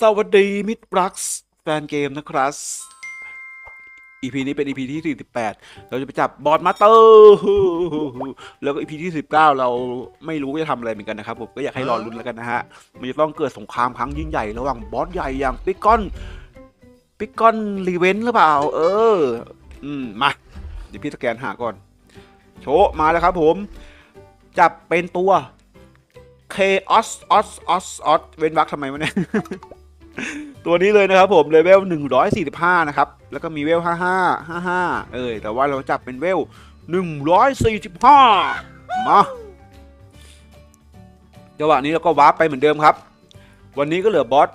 สวัสดีมิตรรักแฟนเกมนะครับ EP นี้เป็น EP ที่ 48 เราจะไปจับบอสมาเตอร์ แล้วก็ EP ที่ 19 เราไม่รู้ว่าจะทำอะไรเหมือนกันนะครับผมก็อยากให้รอลุ้นแล้วกันนะฮะ มันจะต้องเกิดสงครามครั้งยิ่งใหญ่ระหว่างบอสใหญ่อย่างปิกอนปิกอนรีเวนหรือเปล่า เออ อืม มา เดี๋ยวพี่สแกนหาก่อน โชว์มาแล้วครับผม จับเป็นตัวเคออสออสออสออสเว้นวรรคทำไมวะเนี่ย ตัวนี้เลยนะครับผมเลเวล145 นะครับ แล้วก็มีเวล 55 55 เอ้ยแต่ว่าเราจับเป็นเวล 145 มาจังหวะนี้เราก็วาร์ปไปเหมือนเดิมครับ วันนี้ก็เหลือบอส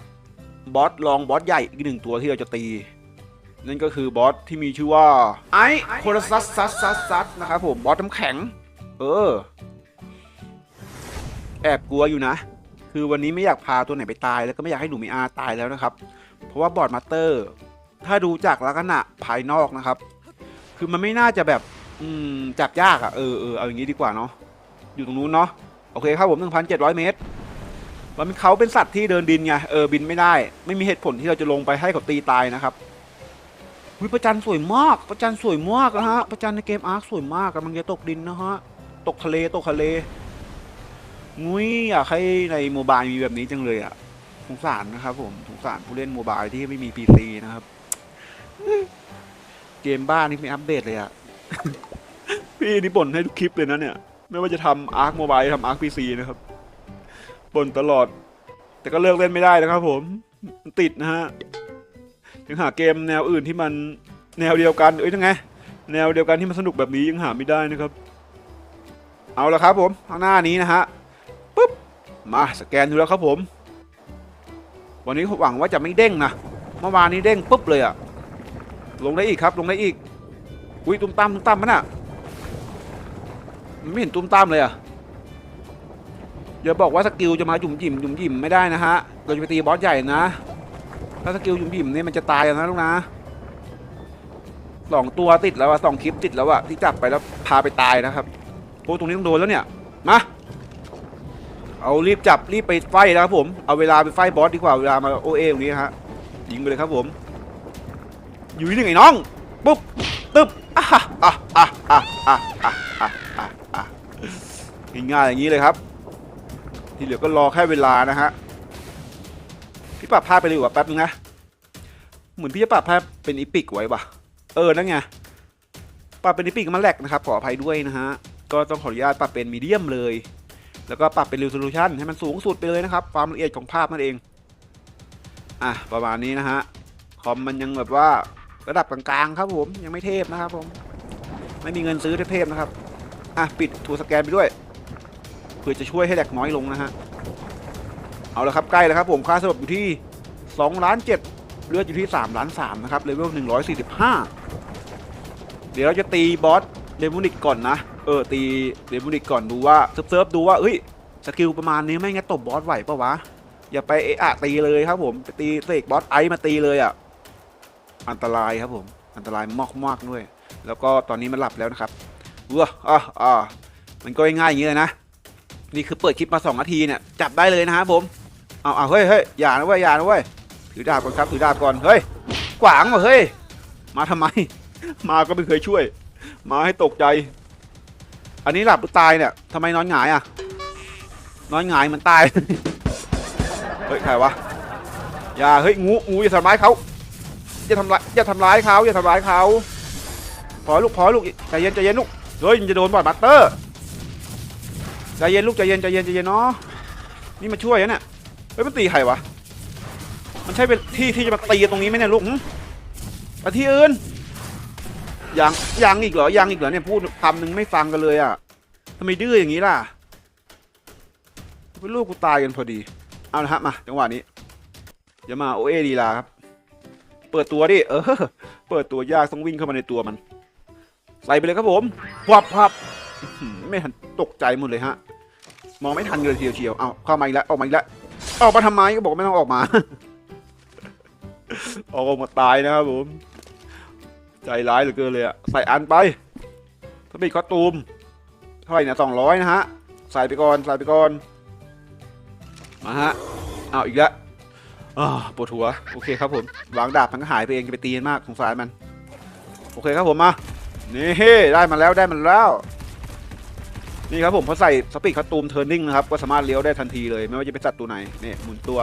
บอสรองบอสใหญ่อีกหนึ่งตัวที่เราจะตี นั่นก็คือบอสที่มีชื่อว่า ไอโครซัสซัสซัสซัสนะครับผมบอสน้ำแข็ง เออ แอบกลัวอยู่นะ คือวันนี้ไม่อยากพาตัวไหนไปตาย แล้วก็ไม่อยากให้หนูมีอาตายแล้วนะครับ เพราะว่าบอร์ดมาสเตอร์ ถ้าดูจากลักษณะภายนอกนะครับ คือมันไม่น่าจะแบบอืมจับยากอะ่ะเออเออเอาอย่างนี้ดีกว่าเนาะอยู่ตรงนู้นเนาะโอเคครับผม 1,700 เมตรมันเป็นเขาเป็นสัตว์ที่เดินดินไงเออบินไม่ได้ ไม่มีเหตุผลที่เราจะลงไปให้เขาตีตายนะครับวิพระจันทร์สวยมากพระจันทร์สวยมากนะฮะพระจันทร์ในเกมอาร์คสวยมากกำลังจะตกดินนะฮะตกทะเลตกทะเล งุ้ยอยากให้ในโมบายมีแบบนี้จังเลยอะสงสารนะครับผมสงสารผู้เล่นโมบายที่ไม่มี PC นะครับ เกมบ้านนี่ไม่อัปเดตเลยอะ พี่นี่บ่นให้ทุกคลิปเลยนะเนี่ย ไม่ว่าจะทำอาร์คโมบายทำอาร์คพีซีนะครับบ่นตลอด แต่ก็เลิกเล่นไม่ได้นะครับผมติดนะฮะยังหาเกมแนวอื่นที่มันแนวเดียวกันเอ้ยยังไง แนวเดียวกันที่มันสนุกแบบนี้ยังหาไม่ได้นะครับ เอาละครับผมข้างหน้านี้นะฮะ ปุ๊บมาสแกนดูแล้วครับผม วันนี้หวังว่าจะไม่เด้งนะเมื่อวานนี้เด้งปุ๊บเลยอะลงได้อีกครับลงได้อีกอุ้ยตุ้มตามตุ้มตามมันอะมันไม่เห็นตุ้มตามเลยอะอย่าบอกว่าสกิลจะมาจุ่มจิ่มจุ่มจิ่มไม่ได้นะฮะเราจะไปตีบอสใหญ่นะถ้าสกิลจุ่มจิ่มนี่มันจะตายนะลูกนะสองตัวติดแล้วอะสองคลิปติดแล้วอะที่จับไปแล้วพาไปตายนะครับโอ้ตรงนี้ต้องโดนแล้วเนี่ยมา เอารีบจับรีบไปไฟนะครับผมเอาเวลาไปไฟบอสดีกว่าเวลามาโอเอตรงนี้ฮะยิงไปเลยครับผมอยู่ที่หนึ่งไอ้น้องปุ๊บตึ๊บอะอะอะอะอะอะอะอะอะอะง่ายๆอย่างนี้เลยครับ ที่เหลือก็รอแค่เวลานะฮะพี่ปรับภาพไปเลยว่าแป๊บนึงนะเหมือนพี่จะปรับภาพเป็นอีพิกไว้ป่ะเออนั่นไงปรับเป็นอีพิกมันแหลกนะครับขออภัยด้วยนะฮะก็ต้องขออนุญาตปรับเป็นมีเดียมเลย แล้วก็ปรับเป็น resolution ให้มันสูงสุดไปเลยนะครับ ความละเอียดของภาพนั่นเอง อะ ประมาณนี้นะฮะ คอมมันยังแบบว่าระดับกลางๆครับผม ยังไม่เทพนะครับผม ไม่มีเงินซื้อเทพๆนะครับ อะ ปิดทูสแกนไปด้วย เพื่อจะช่วยให้แหลกน้อยลงนะฮะ เอาละครับใกล้แล้วครับผม ค่าสลบอยู่ที่2ล้าน7เลือดอยู่ที่3ล้าน3นะครับ เลเวล145 เดี๋ยวเราจะตีบอสเดมูนิกก่อนนะ เออตีเดมูนิกก่อนดูว่าเซิร์ฟดูว่าเอ้ยสกิลประมาณนี้ไม่งั้นตบบอสไหวปะวะ อย่าไปเอะอะตีเลยครับผมไปตีเสกบอสไอมาตีเลยอะอันตรายครับผม อันตรายมากด้วย แล้วก็ตอนนี้มันหลับแล้วนะครับเว้ออะอะมันก็ง่ายๆอย่างนี้เลยนะ นี่คือเปิดคลิปมา2นาทีเนี่ยจับได้เลยนะครับผมเอาเอาเฮ้ยเฮ้ยอย่านะเว้ยอย่านะเว้ยถือดาบก่อนครับถือดาบก่อนเฮ้ยกวางว่ะเฮ้ยมาทำไม มาก็ไม่เคยช่วย มาให้ตกใจ อันนี้หลับหรือตายเนี่ยทำไมนอนหงายอะ นอนหงายเหมันตาย เฮ้ยใครวะ อย่าเฮ้ยงูงูอย่าทำร้ายเขาอย่าทำร้ายอย่าทำร้ายเขาอย่าทำร้ายเขาพอลูกพอลูกใจเย็นใจเย็นลูกเฮ้ยมันจะโดนบอดบัตเตอร์ใจเย็นลูกใจเย็นใจเย็นใจเย็นเนาะนี่มาช่วยนะเนี่ยเฮ้ยมันตีใครวะมันใช่เป็นที่ที่จะมาตีตรงนี้ไหมเนี่ยลูกไปที่อื่น ยังยังอีกเหรอยังอีกเหรอเนี่ยพูดคำหนึ่งไม่ฟังกันเลยอะทำไมดื้ออย่างนี้ล่ะเป็นลูกกูตายกันพอดี เอาละฮะมาจังหวะนี้อย่ามาโอเอดีลาครับ เปิดตัวดิเออ เปิดตัวยากต้องวิ่งเข้ามาในตัวมัน ใส่ไปเลยครับผมพับพับไม่ทันตกใจหมดเลยฮะ มองไม่ทันเลยทีเดียวเชียวเอาเข้ามาอีกแล้วออกมาอีกแล้วออกมาทำไมก็บอกไม่ต้องออกมา ออกมาตายนะครับผม ใจร้ายเหลือเกินเลยอะใส่อันไปถ้าเป็นคอสตูมเท่าไหร่เนี่ยสองร้อยนะฮะ ใส่ไปก่อน ใส่ไปก่อน มาฮะ เอาอีกแล้วอ่าปวดหัว โอเคครับผมวางดาบมันก็หายไปเองจะไปตีมันมากสงสารมัน โอเคครับผมมา นี่ได้มาแล้วได้มาแล้ว นี่ครับผมพอใส่สปีดคัตตูมเทอร์นิ่งนะครับ ก็สามารถเลี้ยวได้ทันทีเลย ไม่ว่าจะเป็นสัตว์ตัวไหนนี่หมุนตัว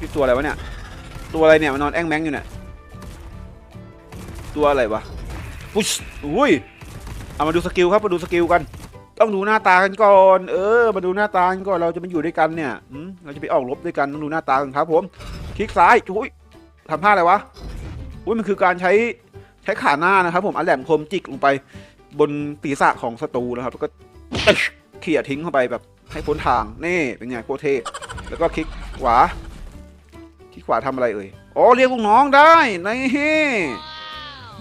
นี่ตัวอะไรวะเนี่ย ตัวอะไรเนี่ยมันนอนแอ้งแมงอยู่เนี่ย ตัวอะไรวะปุ๊ชอุ้ยเอามาดูสกิลครับมาดูสกิลกัน ต้องดูหน้าตากันก่อน เออ มาดูหน้าตากันก่อนเราจะมาอยู่ด้วยกันเนี่ยอืมเราจะไปออกรบด้วยกันต้องดูหน้าตากันครับผมคลิกซ้ายอุ้ยทำท่าอะไรวะอุ้ยมันคือการใช้ใช้ขาหน้านะครับ ผมเอาแหลมคมจิกลงไปบนศีรษะของศัตรูนะครับแล้วก็เขี่ยทิ้งเข้าไปแบบให้พ้นทางนี่เป็นไงโคเทแล้วก็คลิกขวาคลิกขวาทำอะไรเอ่ยอ๋อเรียกลูกน้องได้นี่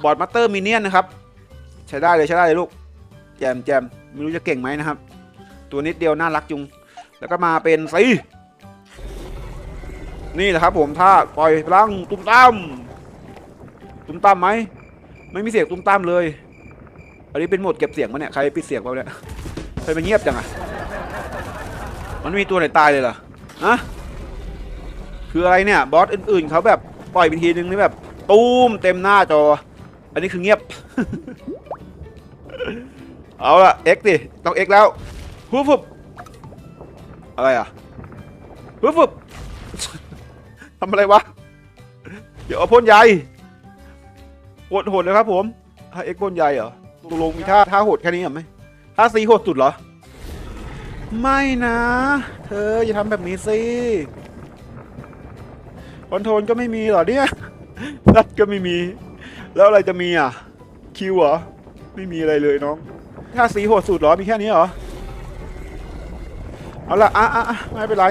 บอร์ดมาสเตอร์มินเนี่ยนนะครับ ใช้ได้เลยใช้ได้เลยลูก แจมแจมไม่รู้จะเก่งไหมนะครับ ตัวนิดเดียวน่ารักจุง แล้วก็มาเป็นสีนี่แหละครับผมถ้าปล่อยพลังตุ้มตั้มตุ้มตั้มไหมไม่มีเสียงตุ้มตั้มเลย อันนี้เป็นโหมดเก็บเสียงมาเนี่ยใครปิดเสียงเปล่าเนี่ยใครมันเงียบจังอะมันมีตัวไหนตายเลยเหรอฮะคืออะไรเนี่ยบอสอื่นๆเขาแบบปล่อยไปทีนึงนี่แบบ ตูมเต็มหน้าจอ อันนี้คือเงียบ เอาละเอ็กดิต้องเอ็กแล้วฮึบฟึบอะไรอะฮึบฟึบทำอะไรวะ เดี๋ยวเอาพ่นใยโหดโหดเลยครับผมถ้าเอ็กพ่นใยเหรอตกลงมีท่าท่าโหดแค่นี้เหรอไหมท่าซีโหดสุดเหรอ ไม่นะ เธออย่าทำแบบนี้สิคอนโทรลก็ไม่มีเหรอเนี่ยนัดก็ไม่มี แล้วอะไรจะมีอะ คิวเหรอ ไม่มีอะไรเลยน้องถ้าสีโหดสุดเหรอ มีแค่นี้เหรอ เอาละอะอะอะไม่เป็นไร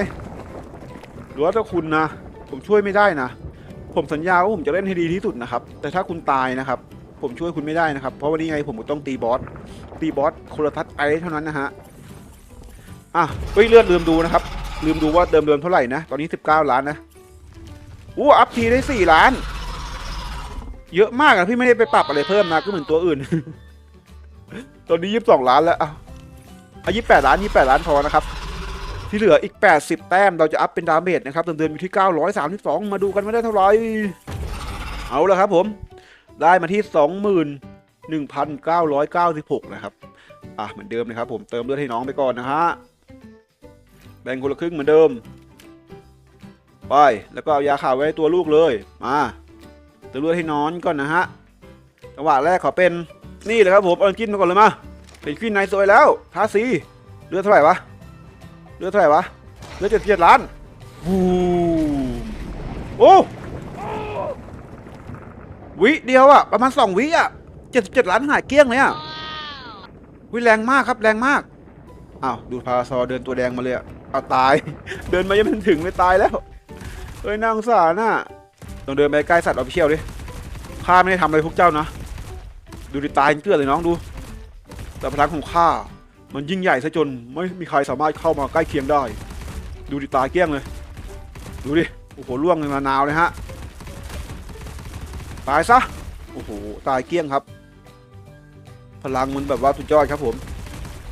หรือว่าถ้าคุณนะ ผมช่วยไม่ได้นะ ผมสัญญาว่าผมจะเล่นให้ดีที่สุดนะครับ แต่ถ้าคุณตายนะครับ ผมช่วยคุณไม่ได้นะครับ เพราะวันนี้ไงผมต้องตีบอส ตีบอสคนละทัดไอเท่านั้นนะฮะ อะเฮ้ยเลือดลืมดูนะครับ ลืมดูว่าเดิมเดิมเท่าไหร่นะ ตอนนี้ 19 ล้านนะอู้อัพทีได้ 4 ล้าน เยอะมากอะพี่ไม่ได้ไปปรับอะไรเพิ่มนะก็เหมือนตัวอื่น ตอนนี้ยี่สิบสองล้านแล้วอะอายี่แปดล้านยี่แปดล้านพอนะครับ ที่เหลืออีกแปดสิบแต้มเราจะอัพเป็นดาเมจนะครับเดิมๆอยู่ที่เก้าร้อยสามสิบสองมาดูกันว่าได้เท่าไหร่เอาละครับผม ได้มาที่สองหมื่นหนึ่งพันเก้าร้อยเก้าสิบหกนะครับอะเหมือนเดิมนะครับ ผมเติมเลือดให้น้องไปก่อนนะฮะแบ่งคนละครึ่งเหมือนเดิม ไป แล้วก็เอายาข่าวไว้ตัวลูกเลย มา เติมเลือดให้น้องก่อนนะฮะจังหวะแรกขอเป็นนี่เลยครับผมเอากินมาก่อนเลยมาเป็นควินไนสวยแล้วทาสีเลือดเท่าไหร่วะเลือดเท่าไหร่วะเลือดเจ็ดเจ็ดล้านบูมโอ้วิเดียวอะประมาณสองวิอะเจ็ดสิบเจ็ดล้านหายเกลี้ยงเลยอะวิแรงมากครับแรงมากอ้าวดูพาซอเดินตัวแดงมาเลยอะเอาตาย เดินมายังไม่ถึงเลยตายแล้วเอ้ยนางสารน่ะ ต้องเดินไปใกล้สัตว์ออฟฟิเชียลดิข้าไม่ได้ทำอะไรพวกเจ้านะ ดูดิตายเกลือเลยน้องดู แต่พลังของข้ามันยิ่งใหญ่ซะจนไม่มีใครสามารถเข้ามาใกล้เคียงได้ ดูดิตายเกลี้ยงเลย ดูดิ โอ้โหล่วงเลยมานาวเลยฮะ ตายซะ โอ้โห ตายเกลี้ยงครับ พลังมันแบบว่าสุดยอดครับผม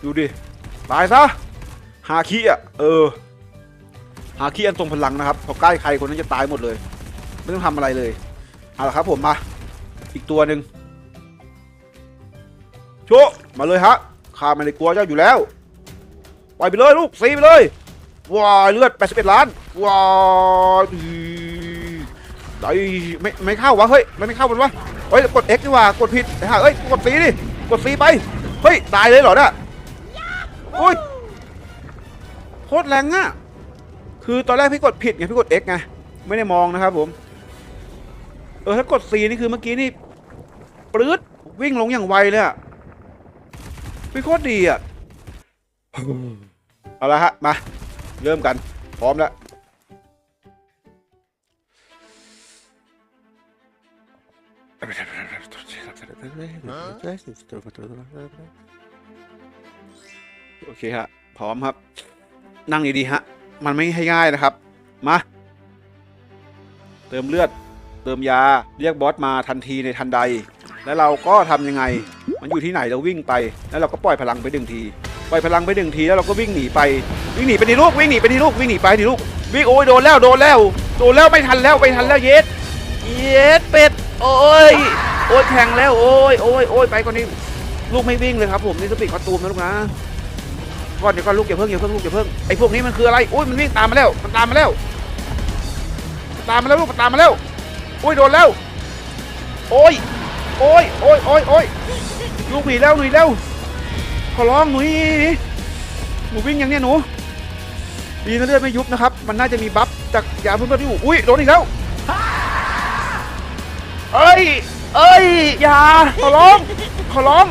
ดูดิ ตายซะ ฮาคิอะ เออ ฮาคิอันทรงพลังนะครับ พอใกล้ใครคนนั้นจะตายหมดเลย ไม่ต้องทำอะไรเลย เอาละครับผมมา อีกตัวหนึ่งโชว์มาเลยฮะข้าไม่ได้กลัวเจ้าอยู่แล้วปล่อยไปเลยลูกซีไปเลยว้าเลือด 81 ล้านว้ายอือได้ไม่ไม่เข้าวะเฮ้ยมันไม่เข้ามันวะเฮ้ยกด X ดีกว่ากดผิดไอ้ห่าเอ้ยกดซีดิกดซีไปเฮ้ยตายเลยเหรอเนี่ยโอ้ยโคตรแรงอะคือตอนแรกพี่กดผิดไงพี่กด X ไงไม่ได้มองนะครับผม เออถ้ากด C นี่คือเมื่อกี้นี่ปลื้ดวิ่งลงอย่างไวเลยอะเป็นโคตรดีอะเอาละฮะ มา เริ่มกัน พร้อมแล้วโอเคฮะ พร้อมครับ นั่งดีๆฮะ มันไม่ให้ง่ายนะครับ มา เติมเลือด ติมยา เรียกบอสมาทันทีในทันใด แล้วเราก็ทำยังไง มันอยู่ที่ไหนเราวิ่งไป แล้วเราก็ปล่อยพลังไปหนึ่งที ปล่อยพลังไปหนึ่งทีแล้วเราก็วิ่งหนีไป วิ่งหนีไปทีลูกวิ่งหนีไปทีลูกวิ่งหนีไปทีลูกวิ่งโอ้ยโดนแล้วโดนแล้วโดนแล้วไม่ทันแล้วไม่ทันแล้วเย็ดเย็ดเป็ดโอ้ยโอ้ยแข่งแล้วโอ้ยโอ้ยโอ้ยไปก่อนนี้ลูกไม่วิ่งเลยครับผมนี่สปีดคอตูมนะลูกนะก่อนเดี๋ยวก่อนลูกอย่าเพิ่งอย่าเพิ่งลูกอย่าเพิ่งไอ้พวกนี้มันคืออะไรโอ้ยมันวิ่งตามมาแล้วมันตามมาแล้วตามมาแล้วลูกมันตามมาแล้ว อ้ยโดนแล้ว โอ้ย โอ้ย โอ้ย โอ้ย โอ้ยลูกหนีแล้วหนีแล้ว ขอร้องหนูหนูวิ่งอย่างเนี้ยหนู ดีนะเลือดไม่ยุบนะครับ มันน่าจะมีบัฟจากยาเพื่อนๆที่อยู่อุ้ย โดนอีกแล้ว เอ้ย เอ้ย อย่า ขอร้อง ขอร้อง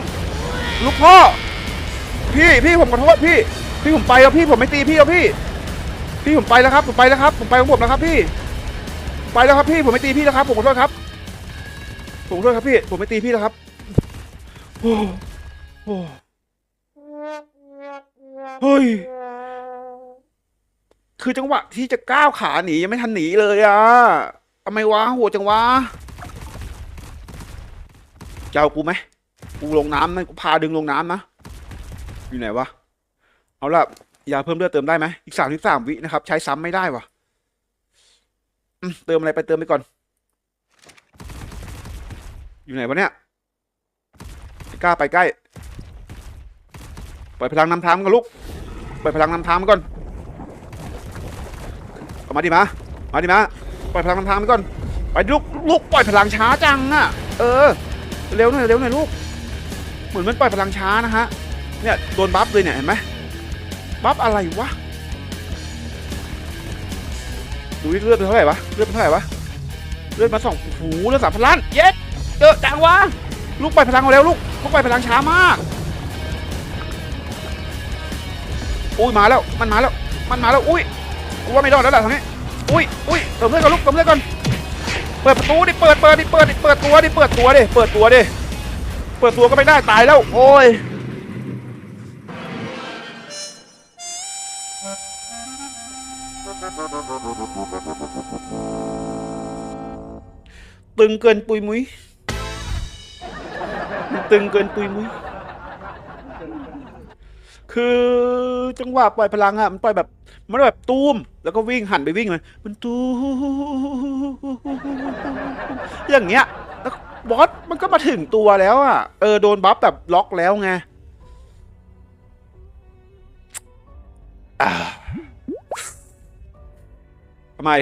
ลูกพ่อ พี่พี่ผมขอโทษพี่ พี่ผมไปแล้วพี่ผมไม่ตีพี่แล้วพี่ พี่ผมไปแล้วครับ ผมไปแล้วครับ ผมไปของผมแล้วครับพี่ ไปแล้วครับพี่ผมไม่ตีพี่แล้วครับผมขอโทษครับ ผมขอโทษครับพี่ ผมไม่ตีพี่แล้วครับโอ้โหเฮ้ยคือจังหวะที่จะก้าวขาหนียังไม่ทันหนีเลยอะทำไมวะโหดจังวะเจ้ากูไหมกูลงน้ำนั่นกูพาดึงลงน้ำนะอยู่ไหนวะเอาละยาเพิ่มเลือดเติมได้ไหมอีกสามสิบสามวินะครับ ใช้ซ้ำไม่ได้วะ เติมอะไรไปเติมไปก่อน อยู่ไหนวะเนี่ยกล้าไปใกล้ปล่อยพลังนำทางมันก่อนลูกปล่อยพลังนำทางมันก่อนเอามาดิมา มาดิมา ปล่อยพลังนำทางมันก่อน ไปลูกลูกปล่อยพลังช้าจังอะ เออ เร็วหน่อยเร็วหน่อยลูก เหมือนมันปล่อยพลังช้านะฮะ เนี่ยโดนบัฟเลยเนี่ยเห็นไหมบัฟอะไรวะ ดูดิเลือดเป็นเท่าไหร่วะ เลือดเป็นเท่าไหร่วะ เลือดมาสองโอ้โหเลือดสามพันล้าน เย็ดเยอะจังวะ ลูกไปพลังเอาเร็วลูกลูกปพลังช้ามากอุ้ยมาแล้ว มันมาแล้ว มันมาแล้ว อุ้ย กูว่าไม่รอดแล้วแหละทางนี้ อุ้ย อุ้ยเติมเลือดก่อนลูกเติมเลือดก่อน เปิดประตูดิ เปิด เปิดดิ เปิดดิ เปิดตัวดิ เปิดตัวดิ เปิดตัวดิ เปิดตัวก็ไม่ได้ตายแล้ว โอ้ย ตึงเกินปุยมุ้ยตึงเกินปุยมุ้ยคือจังหวะปล่อยพลังอะมันปล่อยแบบมันแบบตูมแล้วก็วิ่งหันไปวิ่งเลยมันตูอย่างเงี้ยแล้วบอสมันก็มาถึงตัวแล้วอะเออโดนบัฟแบบล็อกแล้วไงอ่า ทำไม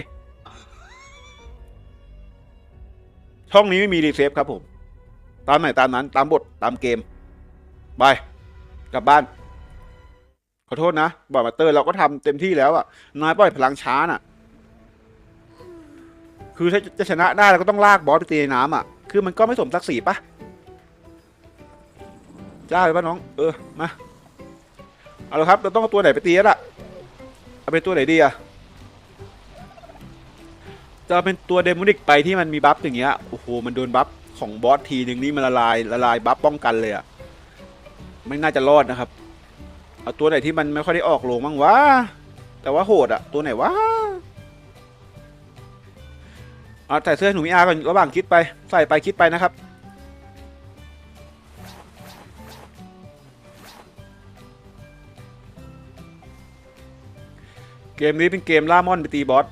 ช่องนี้ไม่มีรีเซฟครับผม ตามไหนตามนั้น ตามบทตามเกมบายกลับบ้าน ขอโทษนะบอดมาเตอร์เราก็ทำเต็มที่แล้วอะนายปล่อยพลังช้าน่ะ คือถ้าจะชนะได้เราก็ต้องลากบอสไปตีในน้ำอะคือมันก็ไม่สมศักดิ์ศรีปะจ้าเลยปะน้อง เออ มา เอาละครับ เราต้องเอาตัวไหนไปตีล่ะ เอาเป็นตัวไหนดีอะ จะเป็นตัวเดโมนิกไปที่มันมีบัฟอย่างเงี้ยโอ้โหมันโดนบัฟของบอสทีหนึ่งนี่มันละลายละลายบัฟป้องกันเลยอะไม่น่าจะรอดนะครับ เอาตัวไหนที่มันไม่ค่อยได้ออกโรงบ้างวะแต่ว่าโหดอะตัวไหนวะเอาใส่เสื้อหนูมีอาก่อนระหว่างคิดไปใส่ไปคิดไปนะครับเกมนี้เป็นเกมล่ามอนไปตีบอส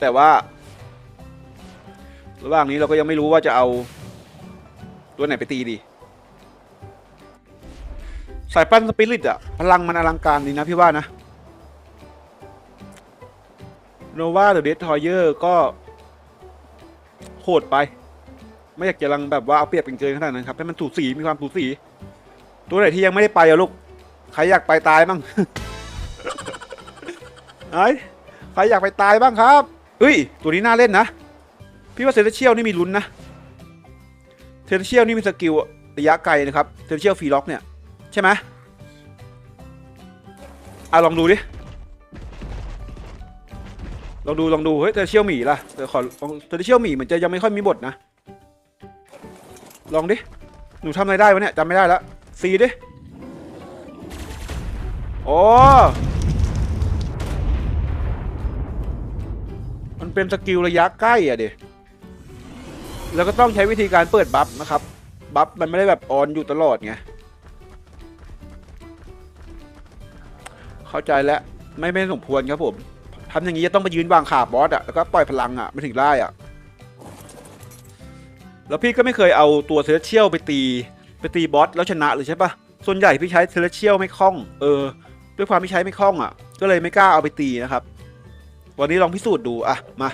แต่ว่า ระหว่างนี้เราก็ยังไม่รู้ว่าจะเอา ตัวไหนไปตีดี สายปั้นสปิริตอะพลังมันอลังการดีนะพี่ว่านะโนวาหรือเดททอยเยอร์ก็โหดไป ไม่อยากจะลังแบบว่าเอาเปรียบเป็นเกินขนาดนั้นครับ ให้มันถูสีมีความถูสี ตัวไหนที่ยังไม่ได้ไปอะลูก ใครอยากไปตายบ้างไอ้ใครอยากไปตายบ้างครับ เฮ้ย ตัวนี้น่าเล่นนะ พี่ว่าเซนเชียลนี่มีลุ้นนะเซนเชียลนี่มีสกิลระยะไกลนะครับเซนเชียลฟรีล็อกเนี่ย ใช่ไหมอะลองดูดิ ลองดูลองดู เฮ้ยเทเชียลหมีล่ะเดี๋ยวขอลองเทเชียลหมีเหมือนจะยังไม่ค่อยมีบทนะ ลองดิ หนูทำอะไรได้วะเนี่ยจำไม่ได้แล้วซีดิ โอ้ เป็นสกิลระยะใกล้อะเดแล้วก็ต้องใช้วิธีการเปิดบัฟนะครับ บัฟมันไม่ได้แบบออนอยู่ตลอดไง เข้าใจแล้วไม่ไม่สมควรครับผมทำอย่างนี้จะต้องไปยืนวางขาบอสอะแล้วก็ปล่อยพลังอะไม่ถึงได้อะแล้วพี่ก็ไม่เคยเอาตัวเซเลเชียลไปตี ไปตีบอสแล้วชนะเลยใช่ปะส่วนใหญ่พี่ใช้เซเลเชียลไม่คล่อง เออ ด้วยความที่ใช้ไม่คล่องอะ ก็เลยไม่กล้าเอาไปตีนะครับ วันนี้ลองพิสูจน์ดูอะมา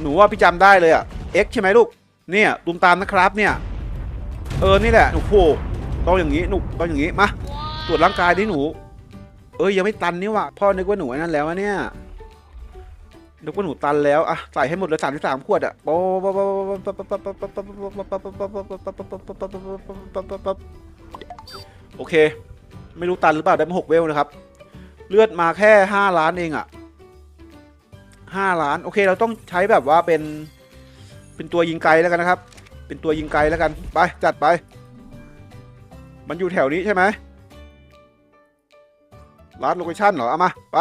หนูว่าพี่จำได้เลยอะเอ็กใช่ไหมลูก เนี่ยตุมตามนะครับเนี่ย เออ นี่แหละ โอ้โหต้องอย่างนี้ หนูต้องอย่างนี้ มา ตรวจร่างกายดิหนู เอ้ยยังไม่ตันนี่ว่ะ พ่อนึกว่าหนูไอ้นั่นแล้วอะเนี่ย นึกว่าหนูตันแล้วอะใส่ให้หมดเลยสามที่สามขวดอะโอเค ไม่รู้ตันหรือเปล่า ได้มาหกเวลนะครับ เลือดมาแค่ห้าล้านเองอะห้าล้าน โอเค เราต้องใช้แบบว่าเป็น เป็นตัวยิงไกลแล้วกันนะครับ เป็นตัวยิงไกลแล้วกัน ไป จัดไป มันอยู่แถวนี้ใช่ไหมร้านโลเคชั่นเหรอ เอามา ไป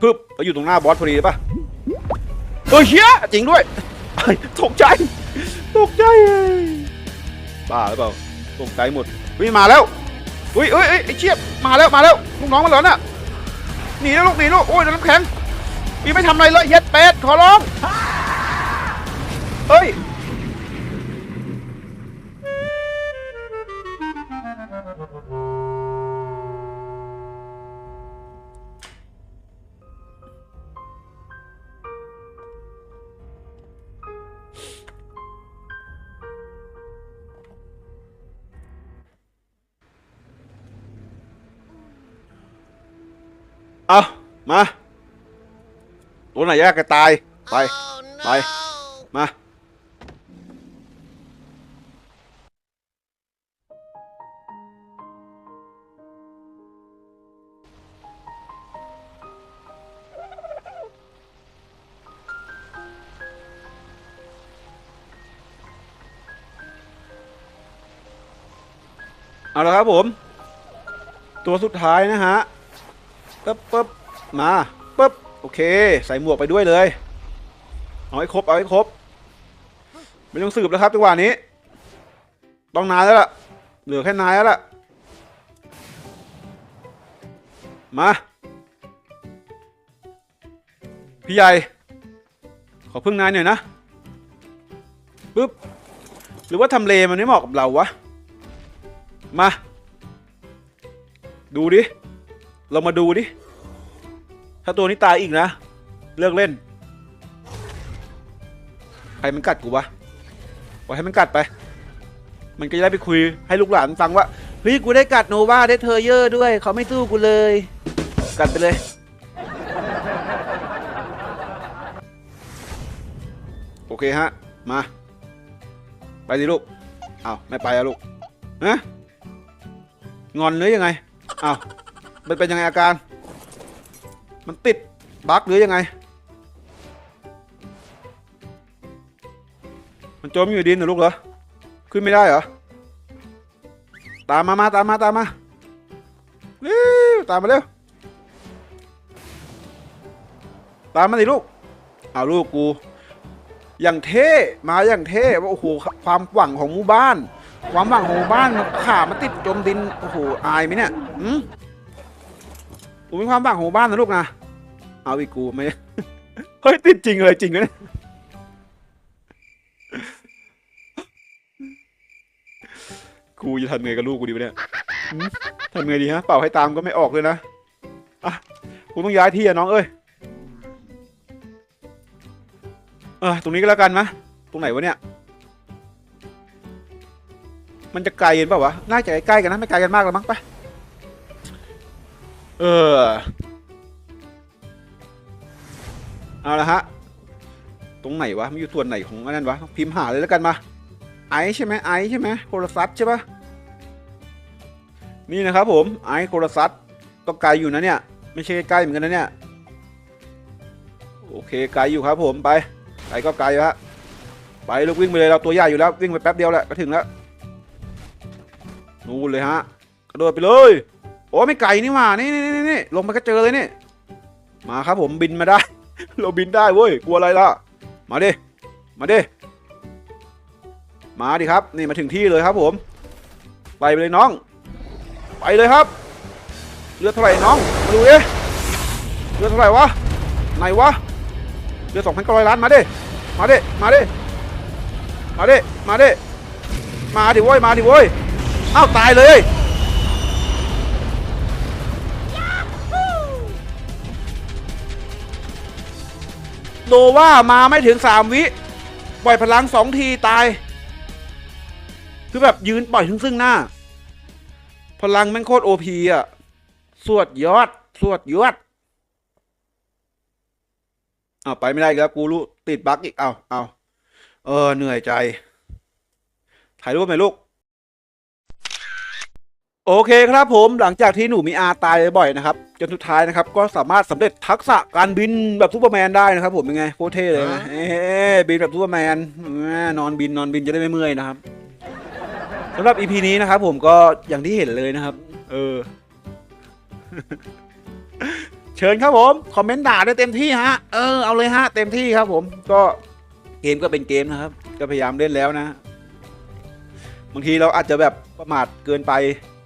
พึบไปอยู่ตรงหน้าบอสพอดีเลยปะเออเฮียจริงด้วยเฮ้ยตกใจ ตกใจเลย บ้าหรือเปล่าตกใจหมดเฮ้ยมาแล้วอุ้ยเอ้ยเฮ้ยไอ้เชียบมาแล้วมาแล้วลูกน้องมันเหรอน่ะหนีแล้วลูกหนีลูกโอ้ยโดนน้ำแข็งพี่ไม่ทำอะไรเลยเฮ็ดเป็ดขอร้องเฮ้ย เอามาตัวไหนยากจะตาย ไป ไป มา เอาละครับผม ตัวสุดท้ายนะฮะ ปึ๊บปึ๊บมาปึ๊บโอเค ใส่หมวกไปด้วยเลย เอาให้ครบเอาให้ครบ ไม่ต้องสืบแล้วครับจังหวะนี้ ต้องนายแล้วล่ะ เหลือแค่นายแล้วล่ะ มา พี่ใหญ่ ขอพึ่งนายหน่อยนะปึ๊บหรือว่าทำเลมันไม่เหมาะกับเราวะ มา ดูดิ เรามาดูดิ ถ้าตัวนี้ตายอีกนะ เลิกเล่น ใครมันกัดกูวะปล่อยให้มันกัดไป มันก็จะได้ไปคุยให้ลูกหลานฟังว่าเฮ้ยกูได้กัดโนวาได้เทอเยอร์ด้วย เขาไม่สู้กูเลย กัดไปเลยโอเคฮะ มา ไปดิลูกเอาไม่ไปอะลูกฮะงอนหรือยังไงเอา มันเป็นยังไงอาการ มันติดบั๊กหรือยังไง มันจมอยู่ดินเหรอลูกเหรอ ขึ้นไม่ได้เหรอ ตามมามาตามมาตามมาเร็วตามมาเร็ว ตามมาดิลูก เอาลูกกู อย่างเท่มาอย่างเท่ว่าโอ้โหความหวังของหมู่บ้านความหวังของหมู่บ้านขามันติดจมดิน โอ้โห อายไหมเนี่ยอืม กูมีความบ้างของหมู่บ้านนะลูกนะ เอาอีกกูไม่เฮ้ยติดจริงเลยจริงเลยเนี่ยกูจะทำไงกับลูกกูดีวะเนี่ยหืมทำไงดีฮะเป่าให้ตามก็ไม่ออกเลยนะอะกูต้องย้ายที่อะน้องเอ้ยเออตรงนี้ก็แล้วกันมะตรงไหนวะเนี่ย มันจะไกลกันเปล่าวะน่าจะใกล้ๆกันนะไม่ไกลกันมากหรอกมั้งไป เออ เอาละฮะ ตรงไหนวะ มันอยู่ส่วนไหนของอันนั้นวะ พิมพ์หาเลยแล้วกันมา ไอซ์ใช่ไหมไอซ์ใช่ไหมโครซัสใช่ปะนี่นะครับผม ไอโครซัสก็ไกลอยู่นะเนี่ย ไม่ใช่ใกล้เหมือนกันนะเนี่ย โอเคไกลอยู่ครับผมไป ไกลก็ไกลฮะไปลูกวิ่งไปเลยเราตัวใหญ่อยู่แล้ววิ่งไปแป๊บเดียวแหละก็ถึงแล้วนู่นเลยฮะกระโดดไปเลย โอ้ไม่ไกลนี่หว่านี่นี่นี่นี่ลงมาก็เจอเลยนี่ มาครับผมบินมาได้ เราบินได้เว้ยกลัวอะไรล่ะ มาดิมาดิมาดิครับ นี่มาถึงที่เลยครับผมไปไปเลยน้อง ไปเลยครับ เลือดเท่าไหร่น้อง มาดูดิเลือดเท่าไหร่วะไหนวะเลือดสองพันเก้าร้อยล้านมาดิมาดิมาดิมาดิมาดิมาดิโว้ยมาดิโว้ยอ้าวตายเลย ดว่ามาไม่ถึงสามวิ ปล่อยพลังสองทีตาย คือแบบยืนปล่อยถึงซึ่งหน้า พลังแม่งโคตรโอพีอะ สวดยอด สวดยอดเอาไปไม่ได้แล้วกูรู้ ติดบั๊กอีก เอาเอาเออ เหนื่อยใจ ถ่ายรูปไหมลูก โอเคครับผมหลังจากที่หนูมีอาตายบ่อยๆนะครับ จนสุดท้ายนะครับ ก็สามารถสำเร็จทักษะการบินแบบซูเปอร์แมนได้นะครับ ผมเป็นไงโคตรเท่เลยนะเอ้บินแบบซูเปอร์แมนแม่นอนบินนอนบินจะได้ไม่เมื่อยนะครับสำหรับ EP นี้นะครับ ผมก็อย่างที่เห็นเลยนะครับ เออ เชิญครับผมคอมเมนต์ด่าได้เต็มที่ฮะเออเอาเลยฮะเต็มที่ครับ ผม ก็เกมก็เป็นเกมนะครับ ก็พยายามเล่นแล้วนะบางทีเราอาจจะแบบประมาทเกินไป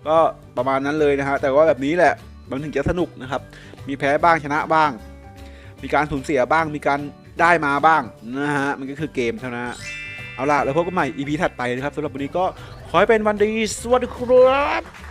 ก็ประมาณนั้นเลยนะฮะแต่ว่าแบบนี้แหละมันถึงจะสนุกนะครับ มีแพ้บ้างชนะบ้าง มีการสูญเสียบ้าง มีการได้มาบ้างนะฮะมันก็คือเกมเท่านั้นฮะเอาล่ะแล้วพบกันใหม่ EP ถัดไปนะครับสำหรับวันนี้ก็ขอให้เป็นวันดีสวัสดีครับ